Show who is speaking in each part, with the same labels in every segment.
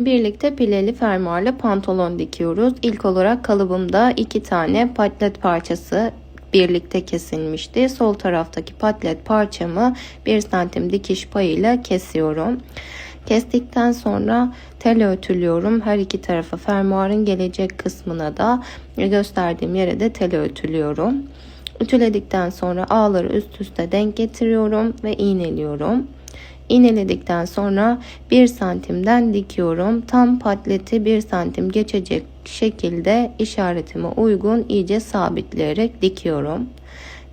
Speaker 1: Birlikte pileli fermuarlı pantolon dikiyoruz. İlk olarak kalıbımda iki tane patlet parçası birlikte kesilmişti. Sol taraftaki patlet parçamı 1 santim dikiş payıyla kesiyorum. Kestikten sonra tel ötülüyorum. Her iki tarafa fermuarın gelecek kısmına da gösterdiğim yere de tel ötülüyorum. Ütüledikten sonra ağları üst üste denk getiriyorum ve iğneliyorum. İğneledikten sonra 1 santimden dikiyorum. Tam patleti 1 santim geçecek şekilde işaretime uygun iyice sabitleyerek dikiyorum.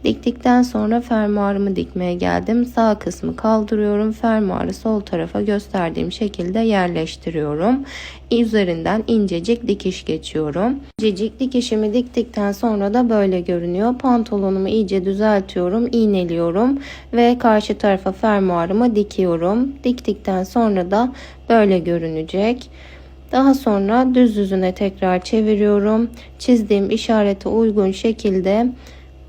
Speaker 1: Diktikten sonra fermuarımı dikmeye geldim. Sağ kısmı kaldırıyorum. Fermuarı sol tarafa gösterdiğim şekilde yerleştiriyorum. Üzerinden incecik dikiş geçiyorum. İncecik dikişimi diktikten sonra da böyle görünüyor. Pantolonumu iyice düzeltiyorum. iğneliyorum ve karşı tarafa fermuarımı dikiyorum. Diktikten sonra da böyle görünecek. Daha sonra düz yüzüne tekrar çeviriyorum. Çizdiğim işarete uygun şekilde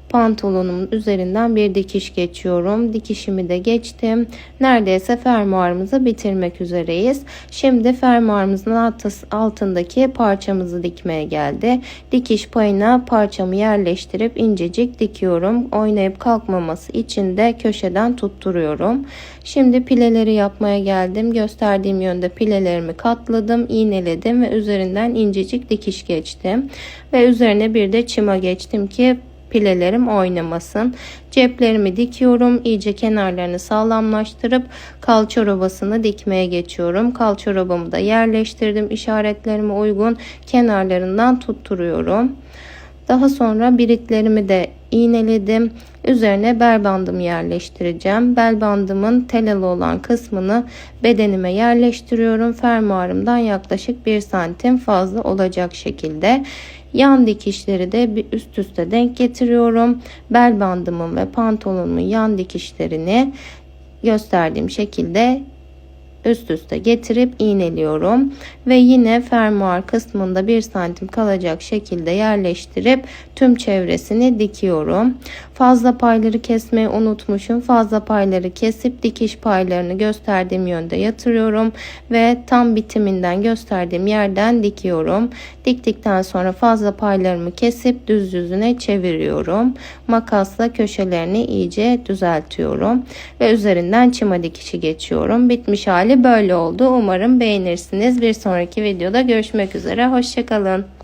Speaker 1: pantolonumun üzerinden bir dikiş geçiyorum. Dikişimi de geçtim. Neredeyse fermuarımızı bitirmek üzereyiz. Şimdi fermuarımızın altındaki parçamızı dikmeye geldi. Dikiş payına parçamı yerleştirip incecik dikiyorum. Oynayıp kalkmaması için de köşeden tutturuyorum. Şimdi pileleri yapmaya geldim. Gösterdiğim yönde pilelerimi katladım, iğneledim ve üzerinden incecik dikiş geçtim. Ve üzerine bir de çıma geçtim ki pilelerim oynamasın. Ceplerimi dikiyorum. İyice kenarlarını sağlamlaştırıp kalça robasını dikmeye geçiyorum. Kalça robamı da yerleştirdim. İşaretlerime uygun kenarlarından tutturuyorum. Daha sonra biritlerimi de iğneledim. Üzerine bel bandımı yerleştireceğim. Bel bandımın telalı olan kısmını bedenime yerleştiriyorum. Fermuarımdan yaklaşık 1 santim fazla olacak şekilde. Yan dikişleri de bir üst üste denk getiriyorum. Bel bandımın ve pantolonumun yan dikişlerini gösterdiğim şekilde üst üste getirip iğneliyorum ve yine fermuar kısmında 1 santim kalacak şekilde yerleştirip tüm çevresini dikiyorum. Fazla payları kesmeyi unutmuşum. Fazla payları kesip dikiş paylarını gösterdiğim yönde yatırıyorum ve tam bitiminden gösterdiğim yerden dikiyorum. Diktikten sonra fazla paylarımı kesip düz yüzüne çeviriyorum. Makasla köşelerini iyice düzeltiyorum ve üzerinden çıma dikişi geçiyorum. Bitmiş böyle oldu. Umarım beğenirsiniz. Bir sonraki videoda görüşmek üzere. Hoşçakalın.